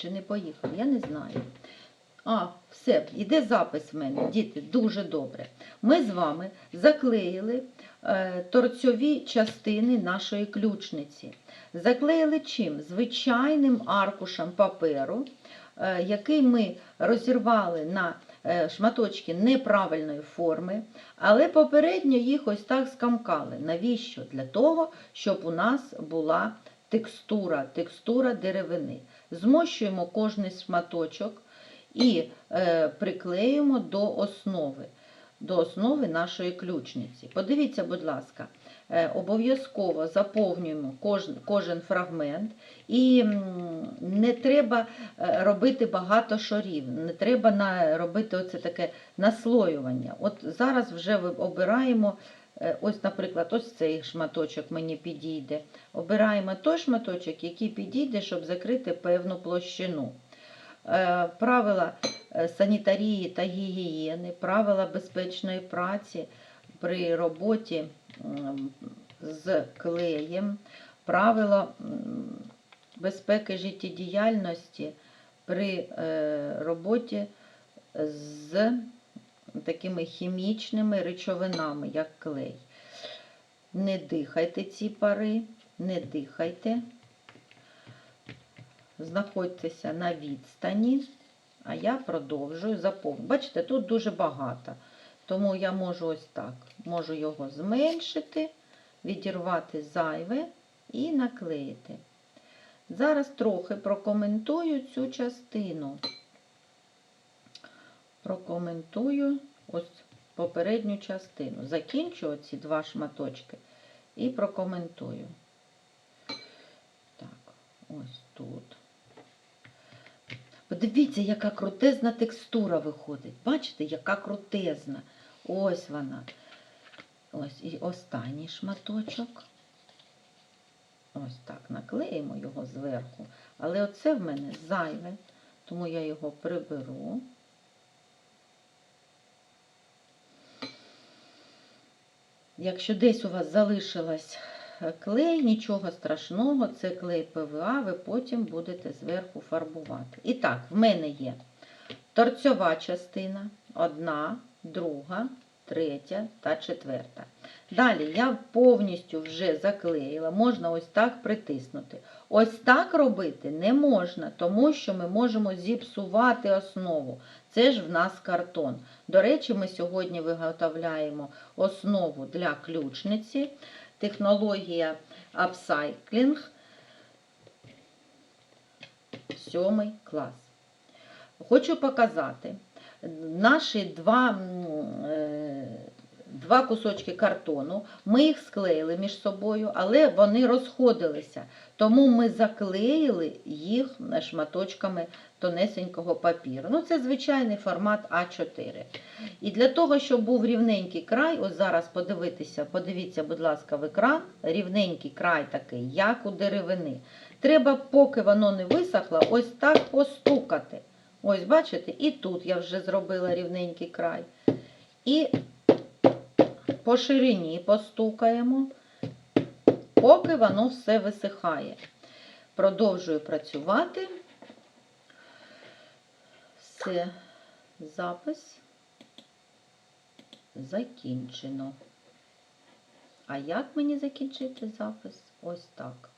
чи не поїхав, я не знаю. А, все, іде запис в мене, діти, дуже добре. Ми з вами заклеїли е, торцьові частини нашої ключниці. Заклеїли чим? Звичайним аркушем паперу, е, який ми розірвали на е, шматочки неправильної форми, але попередньо їх ось так скамкали. Навіщо? Для того, щоб у нас була текстура, текстура деревини. Змощуємо кожний шматочок і е, приклеїмо до основи, до основи нашої ключниці. Подивіться, будь ласка, е, обов'язково заповнюємо кожен, кожен фрагмент і не треба е, робити багато шарів, не треба на, робити оце таке наслоювання. От зараз вже ви- обираємо. Е, Ось, наприклад, ось цей шматочок мені підійде. Обираємо той шматочок, який підійде, щоб закрити певну площину. Е, Правила е, санітарії та гігієни, правила безпечної праці при роботі з клеєм, правила безпеки життєдіяльності при роботі з такими хімічними речовинами, як клей. Не дихайте ці пари, не дихайте. Знаходьтеся на відстані, а я продовжую заповнити. Бачите, тут дуже багато. Тому я можу ось так, можу його зменшити, відірвати зайве і наклеїти. Зараз трохи прокоментую цю частину. Прокоментую ось попередню частину. Закінчу оці два шматочки і прокоментую. Так, ось тут. Подивіться, яка крутезна текстура виходить. Бачите, яка крутезна. Ось вона. Ось і останній шматочок. Ось так, наклеїмо його зверху. Але оце в мене зайве, тому я його приберу. Якщо десь у вас залишилась е, клей, нічого страшного, це клей ПВА, ви потім будете зверху фарбувати. І так, в мене є торцьова частина, одна, друга, третя та четверта. Далі я повністю вже заклеїла, можна ось так притиснути. Ось так робити не можна, тому що ми можемо зіпсувати основу. Це ж в нас картон. До речі, ми сьогодні виготовляємо основу для ключниці. Технологія Upcycling, 7 клас. Хочу показати наші два, два кусочки картону. Ми їх склеїли між собою, але вони розходилися. Тому ми заклеїли їх шматочками тонесенького папіру. Ну, це звичайний формат А4. І для того, щоб був рівненький край, ось зараз подивитися, подивіться, будь ласка, в екран, рівненький край такий, як у деревини. Треба, поки воно не висохло, ось так постукати. Ось, бачите, і тут я вже зробила рівненький край. І по ширині постукаємо, поки воно все висихає. Продовжую працювати. Все, запис закінчено. А як мені закінчити запис? Ось так.